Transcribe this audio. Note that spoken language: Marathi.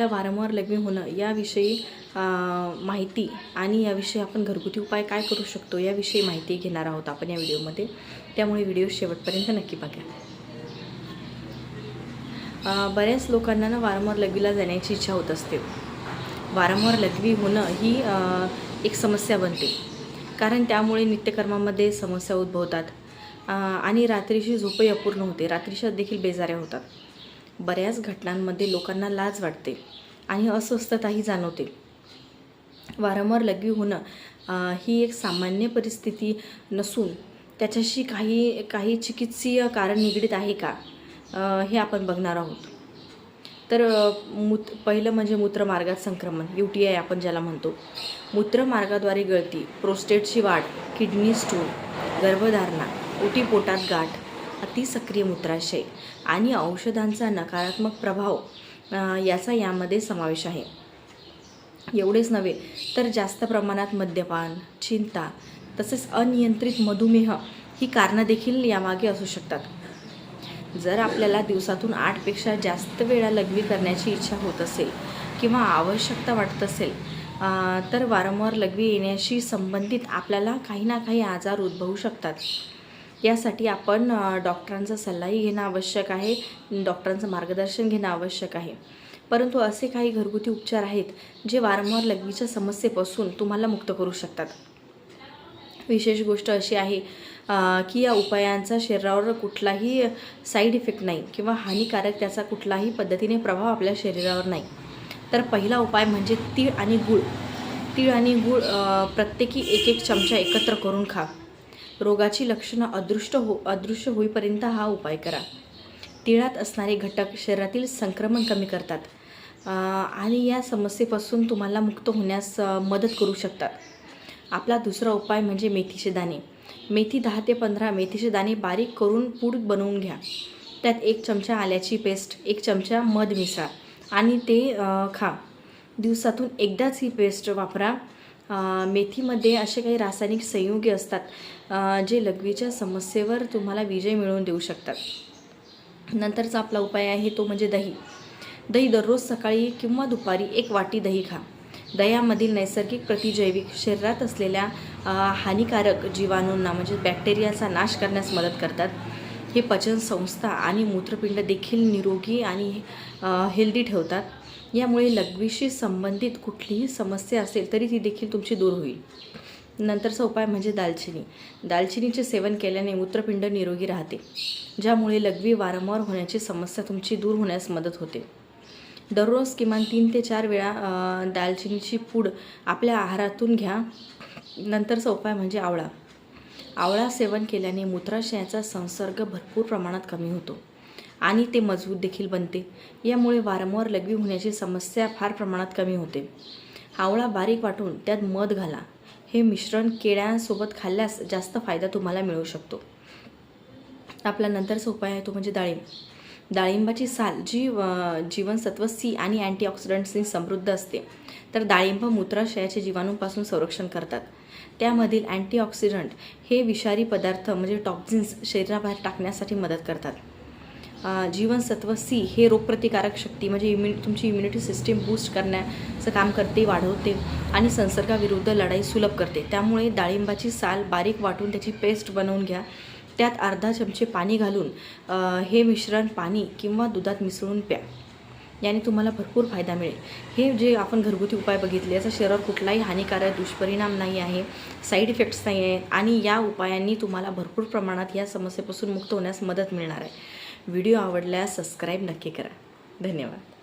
वारंवार लग्न होणं याविषयी माहिती आणि याविषयी आपण घरगुती उपाय काय करू शकतो याविषयी माहिती घेणार आहोत आपण या व्हिडिओमध्ये. त्यामुळे व्हिडिओ शेवटपर्यंत नक्की बघा. बऱ्याच लोकांना ना वारंवार लघवीला जाण्याची इच्छा होत असते. वारंवार लघवी होणं ही एक समस्या बनते. कारण त्यामुळे नित्यकर्मामध्ये समस्या उद्भवतात. आणि रात्रीची झोपही अपूर्ण होते. रात्रीच्या देखील बेजाऱ्या होतात. बऱ्याच घटनांमध्ये लोकांना लाज वाटते आणि अस्वस्थताही जाणवते. वारंवार लघवी होणं ही एक सामान्य परिस्थिती नसून त्याच्याशी काही काही चिकित्सीय कारण निगडीत आहे का? हे आपण बघणार आहोत. तर मूत पहिलं म्हणजे मूत्रमार्गात संक्रमण यू टी आय आपण ज्याला म्हणतो. मूत्रमार्गाद्वारे गळती प्रोस्टेटची वाढ किडनी स्टोन गर्भधारणा उटी पोटात गाठ अतिसक्रिय मूत्राशय आणि औषधांचा नकारात्मक प्रभाव याचा यामध्ये समावेश आहे. एवढेच नव्हे तर जास्त प्रमाणात मद्यपान चिंता तसेच अनियंत्रित मधुमेह ही कारणं देखील यामागे असू शकतात. जर आपल्याला दिवसातून आठपेक्षा जास्त वेळा लघवी करण्याची इच्छा होत असेल किंवा आवश्यकता वाटत असेल तर वारंवार लघवी येण्याशी संबंधित आपल्याला काही ना काही आजार उद्भवू शकतात. यासाठी आपण डॉक्टरांचा सल्लाही घेणं आवश्यक आहे डॉक्टरांचं मार्गदर्शन घेणं आवश्यक आहे. परंतु असे काही घरगुती उपचार आहेत जे वारंवार लघवीच्या समस्येपासून तुम्हाला मुक्त करू शकतात. विशेष गोष्ट अशी आहे की या उपायांचा शरीरावर कुठलाही साईड इफेक्ट नाही किंवा हानिकारक त्याचा कुठलाही पद्धतीने प्रभाव आपल्या शरीरावर नाही. तर पहिला उपाय म्हणजे तीळ आणि गूळ. तीळ आणि गूळ प्रत्येकी एक एक चमचा एकत्र करून खा. रोगाची लक्षणं अदृष्ट हो अदृश्य होईपर्यंत हा उपाय करा. तिळात असणारे घटक शरीरातील संक्रमण कमी करतात. आणि या समस्येपासून तुम्हाला मुक्त होण्यास मदत करू शकतात. आपला दुसरा उपाय म्हणजे मेथीचे दाणे. मेथी दहा ते पंधरा मेथीचे दाणे बारीक करून पूड बनवून घ्या. त्यात एक चमचा आल्याची पेस्ट एक चमचा मध मिसळा आणि ते खा. दिवसातून एकदाच ही पेस्ट वापरा. मेथीमध्ये असे काही रासायनिक संयुगे असतात जे लघवीच्या समस्येवर तुम्हाला विजय मिळवून देऊ शकतात. नंतरचा आपला उपाय आहे तो म्हणजे दही. दही दररोज सकाळी किंवा दुपारी एक वाटी दही खा. दह्यामधील नैसर्गिक प्रतिजैविक शरीरात असलेल्या हानिकारक जीवाणूंना म्हणजे बॅक्टेरियाचा नाश करण्यास मदत करतात. हे पचन संस्था आणि मूत्रपिंड देखील निरोगी आणि हेल्दी ठेवतात. यामुळे लघवीशी संबंधित कुठलीही समस्या असेल तरी ती देखील तुमची दूर होईल. नंतरचा उपाय म्हणजे दालचिनी. दालचिनीचे सेवन केल्याने मूत्रपिंड निरोगी राहते ज्यामुळे लघवी वारंवार होण्याची समस्या तुमची दूर होण्यास मदत होते. दररोज किमान तीन ते चार वेळा दालचिनीची पूड आपल्या आहारातून घ्या. नंतरचा उपाय म्हणजे आवळा. आवळा सेवन केल्याने मूत्राशयाचा संसर्ग भरपूर प्रमाणात कमी होतो. आणि ते मजबूत देखील बनते. यामुळे वारंवार लघवी होण्याची समस्या फार प्रमाणात कमी होते. आवळा बारीक वाटून त्यात मध घाला. हे मिश्रण केळ्यांसोबत खाल्ल्यास जास्त फायदा तुम्हाला मिळू शकतो. आपला नंतरचा उपाय आहे तो म्हणजे डाळिंब. डाळिंबाची साल जी जीवनसत्व सी आणि अँटीऑक्सिडंट्सनी समृद्ध असते. तर डाळिंब मूत्राशयाचे जीवाणूंपासून संरक्षण करतात. त्यामधील अँटीऑक्सिडंट हे विषारी पदार्थ म्हणजे टॉक्झिन्स शरीराबाहेर टाकण्यासाठी मदत करतात. जीवनसत्व सी हे रोगप्रतिकारक शक्ती म्हणजे इम्युनि तुमची इम्युनिटी सिस्टीम बूस्ट करण्याचं काम करते वाढवते आणि संसर्गाविरुद्ध लढाई सुलभ करते. त्यामुळे डाळिंबाची साल बारीक वाटून त्याची पेस्ट बनवून घ्या. त्यात अर्धा चमचे पाणी घालून हे मिश्रण पाणी किंवा दुधात मिसळून प्या. याने तुम्हाला भरपूर फायदा मिळेल. हे जे आपण घरगुती उपाय बघितले याचा शरीरावर कुठलाही हानिकारक दुष्परिणाम नाही आहे साईड इफेक्ट्स नाही आहेत आणि या उपायांनी तुम्हाला भरपूर प्रमाणात या समस्येपासून मुक्त होण्यास मदत मिळणार आहे. व्हिडिओ आवडल्यास सबस्क्राईब नक्की करा. धन्यवाद.